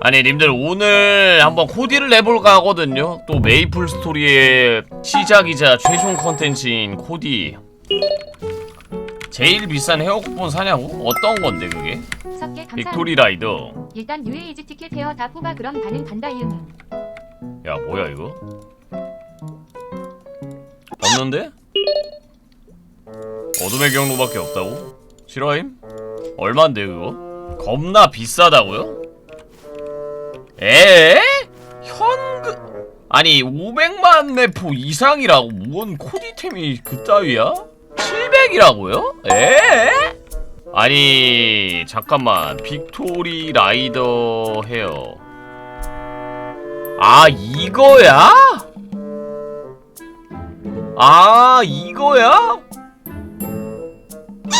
아니 님들 오늘 한번 코디를 해볼까 하거든요 또 메이플 스토리의 시작이자 최종 컨텐츠인 코디 제일 비싼 헤어 쿠폰 사냐고? 어떤 건데 그게? 빅토리 라이더 일단 UAG 티켓 헤어 다 뽑아 그럼 반은 간다 이응. 야 뭐야 이거? 없는데? 어둠의 경로밖에 없다고? 싫어임? 얼만데 그거? 겁나 비싸다고요? 에? 현금 아니 500만 네포 이상이라고 뭔 코디템이 그따위야? 700이라고요? 에? 아니 잠깐만 빅토리 라이더 헤어 아 이거야? 아 이거야?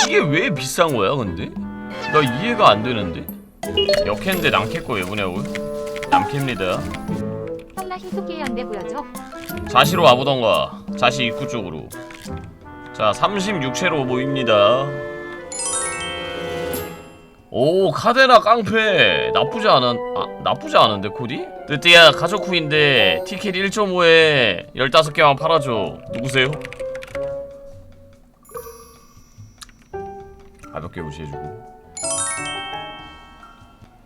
이게 왜 비싼 거야 근데? 나 이해가 안 되는데? 역했는데 남캐 거 왜 보냐고? 남캐입니다 형나 힘좋게 안돼 보여줘. 자시로 와보던가 자시 입구 쪽으로 자 36채로 모입니다 오 카데나 깡패 나쁘지 않은 아 나쁘지 않은데 코디? 뜨띠야 가족 후인데 티켓 1.5에 15개만 팔아줘 누구세요? 가볍게 무시해주고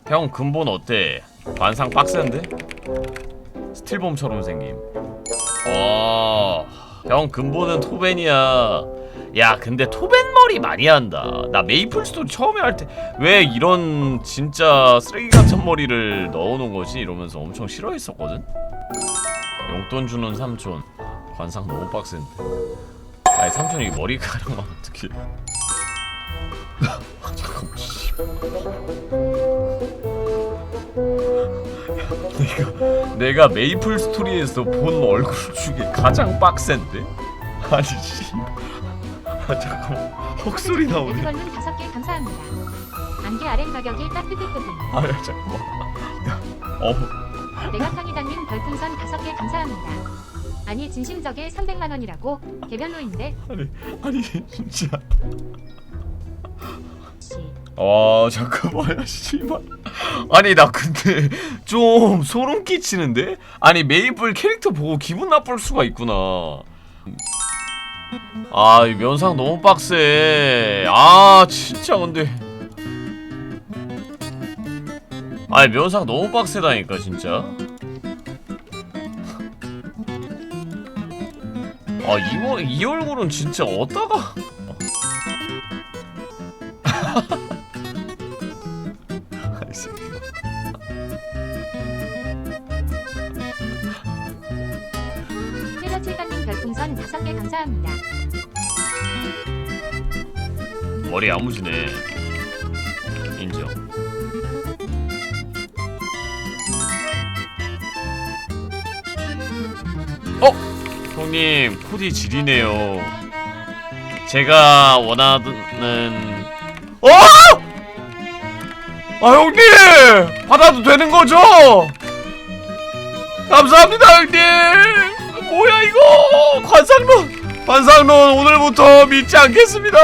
형 근본 어때? 관상 빡센데? 스틸범처럼 생김 어, 형 근본은 토벤이야. 야, 근데 토벤 머리 많이 한다. 나 메이플 스토리 처음에 할 때 왜 이런 진짜 쓰레기 같은 머리를 넣어놓은 거지? 이러면서 엄청 싫어했었거든. 용돈 주는 삼촌. 관상 너무 빡센데. 아니 삼촌이 머리카락만 어떻게? 잠깐만. 씨. 내가 내가 메이플 스토리에서 본 얼굴 중에 가장 빡센데? 아니 씨. 아 잠깐만 헉소리 나오네. 에드걸룬 다섯 개 감사합니다. 안개 아래 가격이 따뜻뜨뜻. 아 잠깐만. 야, 어 내가 탕이당님 별풍선 다섯 개 감사합니다. 아니 진심적에 300만 원이라고 개별로인데 아니 아니 진짜. 씨. 와 잠깐만 야 씨발. 아니 나 근데 좀 소름 끼치는데? 아니 메이플 캐릭터 보고 기분 나쁠 수가 있구나. 아, 이 면상 너무 빡세. 아, 진짜 근데. 아, 면상 너무 빡세다니까, 진짜. 아, 이거 이 얼굴은 진짜 어디다가 테러칠단님 별풍선 다섯 개 감사합니다. 머리 야무지네. 인정. 어? 형님, 코디 지리네요. 제가 원하는 어? 아 형님! 받아도 되는 거죠? 감사합니다 형님! 뭐야 이거! 관상론! 관상론 오늘부터 믿지 않겠습니다!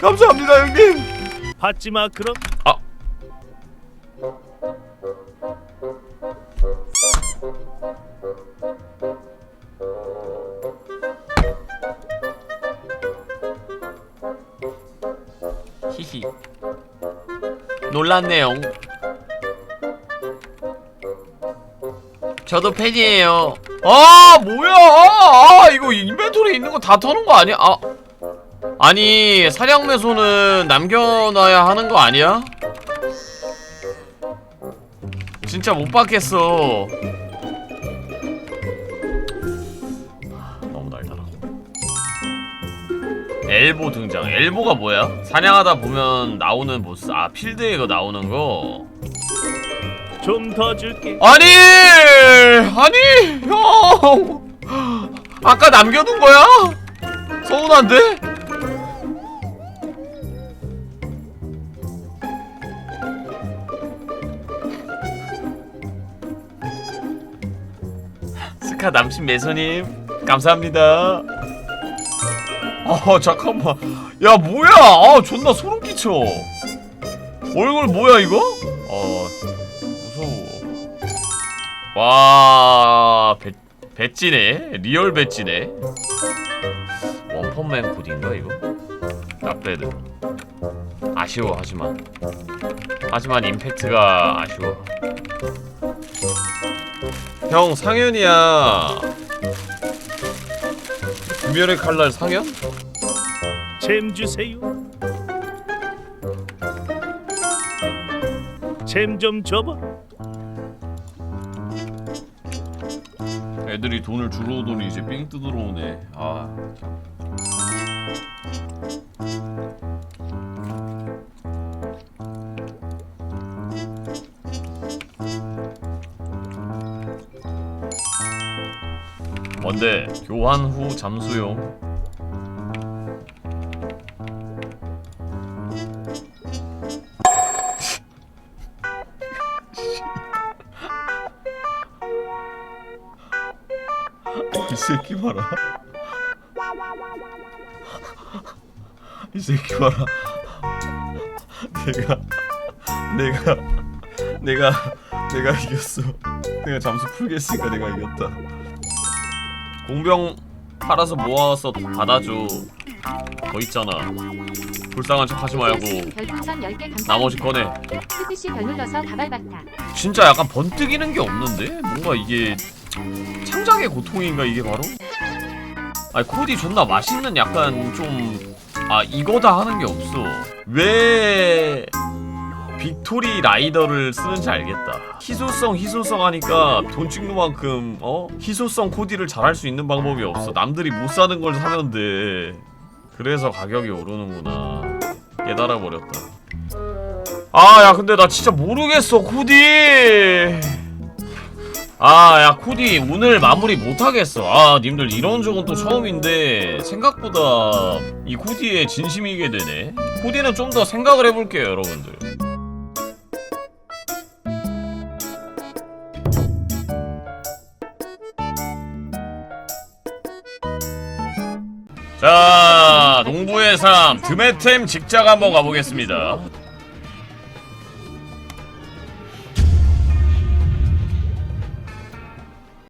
감사합니다 형님. 받지마 그럼 아. 히히. 놀랐네요. 저도 팬이에요. 아 뭐야? 아 이거 인벤토리 있는 거 다 터는 거 아니야? 아. 아니 사냥 매소는 남겨놔야 하는 거 아니야? 진짜 못 받겠어 너무 달달하고 엘보 등장 엘보가 뭐야? 사냥하다 보면 나오는 보스 아 필드에 이거 나오는 거 좀 더 줄게. 아니 아니 형. 아까 남겨둔 거야? 서운한데? 스카 남친 매소님 감사합니다. 아 잠깐만. 야 뭐야? 아 존나 소름 끼쳐. 얼굴 뭐야 이거? 어 와 배, 배지네 리얼 배지네 원펀맨 코디인가 이거? 나배드 아쉬워 하지만 하지만 임팩트가 아쉬워 형 상현이야 구별의 칼날 상현? 잼 주세요. 잼 좀 줘봐. 애들이 돈을 주러 오더니 이제 삥 뜯으러 오네. 아. 참. 뭔데? 교환 후 잠수용 새끼 봐라. 이 새끼 봐라. 내가 내가 내가 내가 이겼어. 내가 잠수 풀겠으니까 내가 이겼다. 공병 팔아서 모아서 받아줘. 더 있잖아. 불쌍한 척 하지 말고 별풍선 10개 감사합니다. 나머지 꺼내. 스티시 별 눌러서 가발바타. 진짜 약간 번뜩이는 게 없는데? 뭔가 이게 창작의 고통인가 이게 바로? 아니 코디 존나 맛있는 약간 좀 아 이거다 하는 게 없어. 왜 빅토리 라이더를 쓰는지 알겠다. 희소성 희소성 하니까 돈 찍는 만큼 어? 희소성 코디를 잘할 수 있는 방법이 없어. 남들이 못 사는 걸돼 그래서 가격이 오르는구나. 깨달아 버렸다. 아 야 근데 나 진짜 모르겠어 코디 아 야 코디 오늘 마무리 못하겠어. 아 님들 이런 적은 또 처음인데 생각보다 이 코디에 진심이게 되네. 코디는 좀 더 생각을 해볼게요 여러분들. 자 농부의 삶 드메템 직작 한번 가보겠습니다